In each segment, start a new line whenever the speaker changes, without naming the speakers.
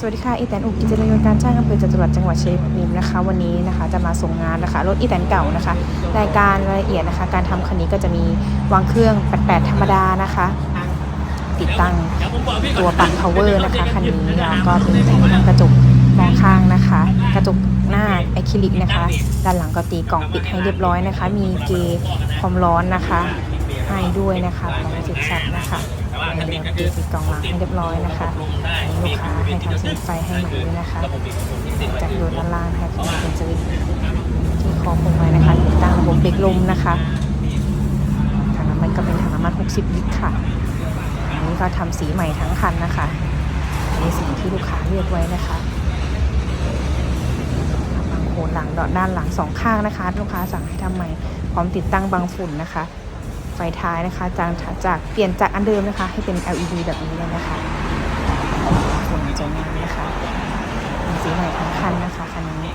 สวัสดีค่ะอีแตนอุกิจรยนต์การจ้างอำเภอจตุรัสจังหวัดชัยภูมินะคะ วันนี้นะคะจะมาส่งงานนะคะรถอีแตนเก่านะคะ รายการรายละเอียดนะคะ การทำคันนี้ก็จะมีวางเครื่อง 88 ธรรมดานะคะ ติดตั้งตัวปั่น power นะคะคันนี้แล้วก็เป็นแผงกระจกมองข้างนะคะ กระจกหน้าอะคริลิกนะคะ ด้านหลังก็ตีกล่องปิดให้เรียบร้อยนะคะ มีเกจความร้อนนะคะให้ด้วยนะคะของจิตชัดนะคะ มีเกจติดกล่องหลังให้เรียบร้อยนะคะอันนี้ลูกค้าให้ทำสวิตช์ไฟให้ใหม่ด้วยนะคะจากโดนด้านล่างให้เป็นสวิตช์ที่คอพวงมาลัยนะคะติดตั้งระบบเบรกลมนะคะถังน้ำมันก็เป็นถังน้ำมัน 60 ลิตรค่ะอันนี้ก็ทำสีใหม่ทั้งคันนะคะอันนี้สีที่ลูกค้าเลือกไว้นะคะบางโคนหลังด้านหลังสองข้างนะคะ ลูกค้าสั่งให้ทำใหม่พร้อมติดตั้งบังฝุ่นนะคะ ไฟท้ายนะคะ จากจากเปลี่ยนจากอันเดิมนะคะ ให้เป็น LED แบบนี้เลยนะคะฝุ่นจะงามนะคะสีใหม่ทั้งคันนะคะคันนี้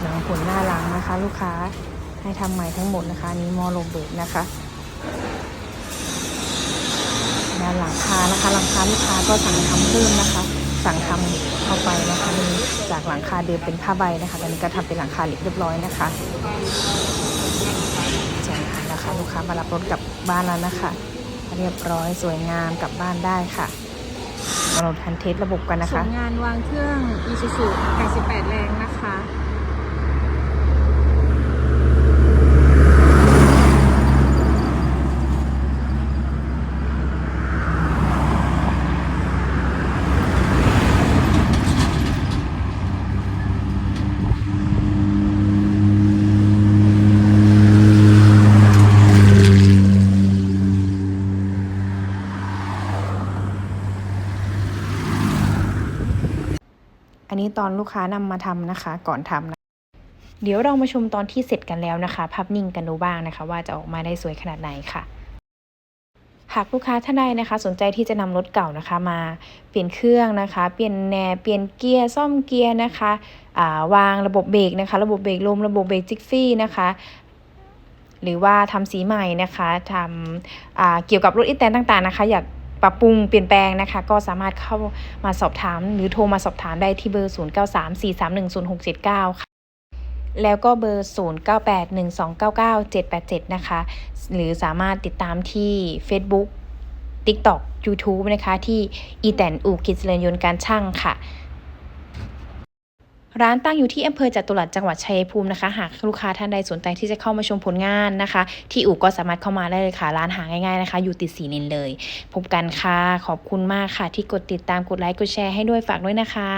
หลังผลหน้าหลังนะคะ ลูกค้าให้ทำใหม่ทั้งหมดนะคะนี้มอลงเบิกนะคะด้านหลังคานะคะหลังคาลูกค้าก็สั่งทำเพิ่มนะคะ สั่งทำเข้าไปนะคะมีจากหลังคาเดิมเป็นผ้าใบนะคะตอนนี้ก็ทำเป็นหลังคาเหล็กเรียบร้อยนะคะ นะคะ ลูกค้ามารับรถกลับบ้านแล้วนะคะ เรียบร้อยสวยงามกลับบ้านได้ค่ะมาลองทันเทสระบบกันนะคะ
ส่งงานวางเครื่อง Isuzu 88 แรงนะคะ
อันนี้ตอนลูกค้านำมาทำนะคะ ก่อนทำนะเดี๋ยวเรามาชมตอนที่เสร็จกันแล้วนะคะ ภาพนิ่งกันดูบ้างนะคะ ว่าจะออกมาได้สวยขนาดไหนค่ะ หากลูกค้าท่านใดนะคะ สนใจที่จะนำรถเก่านะคะ มาเปลี่ยนเครื่องนะคะ เปลี่ยนแหนเปลี่ยนเกียร์ซ่อมเกียร์นะคะอ่าวางระบบเบรกนะคะ ระบบเบรกลมระบบเบรกจิกฟี่นะคะหรือว่าทำสีใหม่นะคะทำอ่าเกี่ยวกับรถอีแตนต่างๆนะคะ อยาก ปรับปรุงเปลี่ยนแปลงนะคะ ก็สามารถเข้ามาสอบถาม หรือโทรมาสอบถามได้ที่เบอร์ 0934310679 ค่ะ แล้วก็เบอร์ 0981299787 นะคะ หรือสามารถติดตามที่ Facebook TikTok YouTube นะคะ ที่อีแตนอูกิจเจริญยนต์การช่างค่ะ ร้านตั้งอยู่ที่อำเภอจตุรัสจังหวัดชัยภูมินะคะ หากลูกค้าท่านใดสนใจที่จะเข้ามาชมผลงานนะคะ ที่อู่ก็สามารถเข้ามาได้เลยค่ะ ร้านหาง่ายๆนะคะ อยู่ติดสีนินเลย พบกันค่ะ ขอบคุณมากค่ะ ที่กดติดตามกดไลค์กดแชร์ให้ด้วยฝากด้วยนะคะ